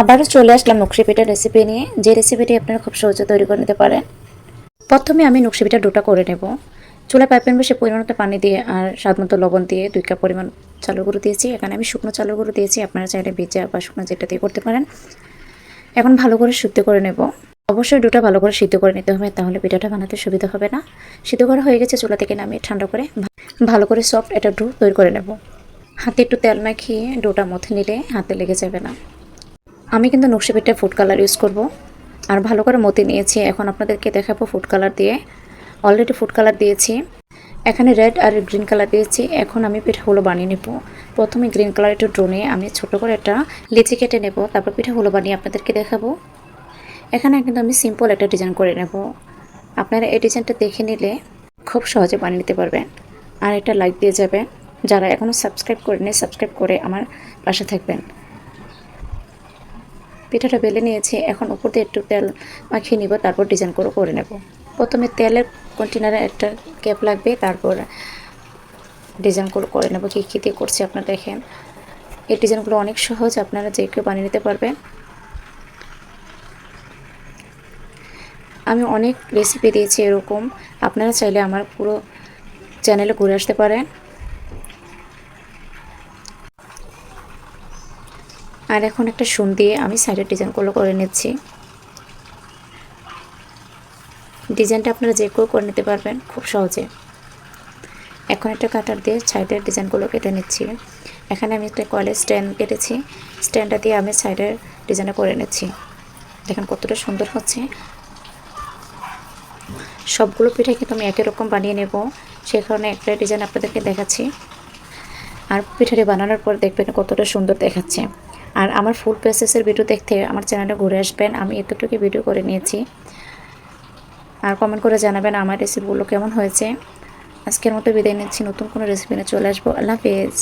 আবারও চলে আসলাম নকশি পিঠার রেসিপি নিয়ে। যে রেসিপিটি আপনারা খুব সহজে তৈরি করে নিতে পারেন। প্রথমে আমি নকশি পিঠা ডোটা করে নেব। চুলা পাইপেন বসে পরিমাণ মতো পানি দিয়ে আর স্বাদ মতো লবণ দিয়ে দুই কাপ পরিমাণ চালু গুঁড়ো দিয়েছি। এখানে আমি শুকনো চালু গুঁড়ো দিয়েছি। আপনারা চাইলে ভেজা বা শুকনো যেটা দিয়ে করতে পারেন। এখন ভালো করে সিদ্ধ করে নেব। অবশ্যই ডোটা ভালো করে সিদ্ধ করে নিতে হবে, তাহলে পিঠাটা বানাতে সুবিধা হবে না। সিদ্ধ করা হয়ে গেছে চুলা থেকে নামিয়ে ঠান্ডা করে ভালো করে সফট এটা ডো তৈরি করে নেব। হাতে একটু তেল মাখিয়ে ডোটা মথে নিলে হাতে লেগে যাবে না। আমি কিন্তু নকশি পিঠা ফুড কালার ইউজ করব। আর ভালো করে মতে নিয়েছি। এখন আপনাদেরকে দেখাবো ফুড কালার দিয়ে। অলরেডি ফুড কালার দিয়েছি। এখানে রেড আর গ্রিন কালার দিয়েছি। এখন আমি পিঠাগুলো বানিয়ে নেব। প্রথমে গ্রিন কালার একটু ড্রোনে আমি ছোট করে একটা লিচি কেটে নেব। তারপর পিঠাগুলো বানিয়ে আপনাদেরকে দেখাবো। এখানে কিন্তু আমি সিম্পল একটা ডিজাইন করে নেব। আপনারা এই ডিজাইনটা দেখে নিলে খুব সহজে বানিয়ে নিতে পারবেন। আর এটা লাইক দিয়ে যাবেন। যারা এখনও সাবস্ক্রাইব করেনি সাবস্ক্রাইব করে আমার পাশে থাকবেন। পিঠাটা বেলে নিয়েছি, এখন উপর দিয়ে একটু তেল মাখিয়ে নিব, তারপর ডিজাইন করে করে নেব। প্রথমে তেলের কন্টেনারে একটা ক্যাপ লাগবে, তারপর ডিজাইন করে করে নেব, কী কী দিয়ে করছি আপনারা দেখেন। এই ডিজাইনগুলো অনেক সহজ, আপনারা যে কেউ বানিয়ে নিতে পারবেন। আমি অনেক রেসিপি দিয়েছি এরকম, আপনারা চাইলে আমার পুরো চ্যানেলে ঘুরে আসতে পারেন। আর এখন একটা সুন দিয়ে আমি সাইডের ডিজাইনগুলো করে নিচ্ছি। ডিজাইনটা আপনারা যে কেউ করে নিতে পারবেন খুব সহজে। এখন একটা কাটার দিয়ে সাইডের ডিজাইনগুলো কেটে নিচ্ছি। এখানে আমি একটা কয়েলের স্ট্যান্ড কেটেছি। স্ট্যান্ডটা দিয়ে আমি সাইডের ডিজাইনটা করে নিচ্ছি। দেখেন কতটা সুন্দর হচ্ছে। সবগুলো পিঠা কিন্তু আমি একই রকম বানিয়ে নেব। সে কারণে একটা ডিজাইন আপনাদেরকে দেখাচ্ছি। আর পিঠাটি বানানোর পর দেখবেন কতটা সুন্দর দেখাচ্ছে। আর আমার ফুল প্রসেসের ভিডিও দেখতে আমার চ্যানেলে ঘুরে আসবেন। আমি এতটুকু ভিডিও করে নিয়েছি। আর কমেন্ট করে জানাবেন আমার রেসিপিগুলো কেমন হয়েছে। আজকের মতো বিদায় নিচ্ছি। নতুন কোনো রেসিপি নিয়ে চলে আসব। আল্লাহ হাফেজ।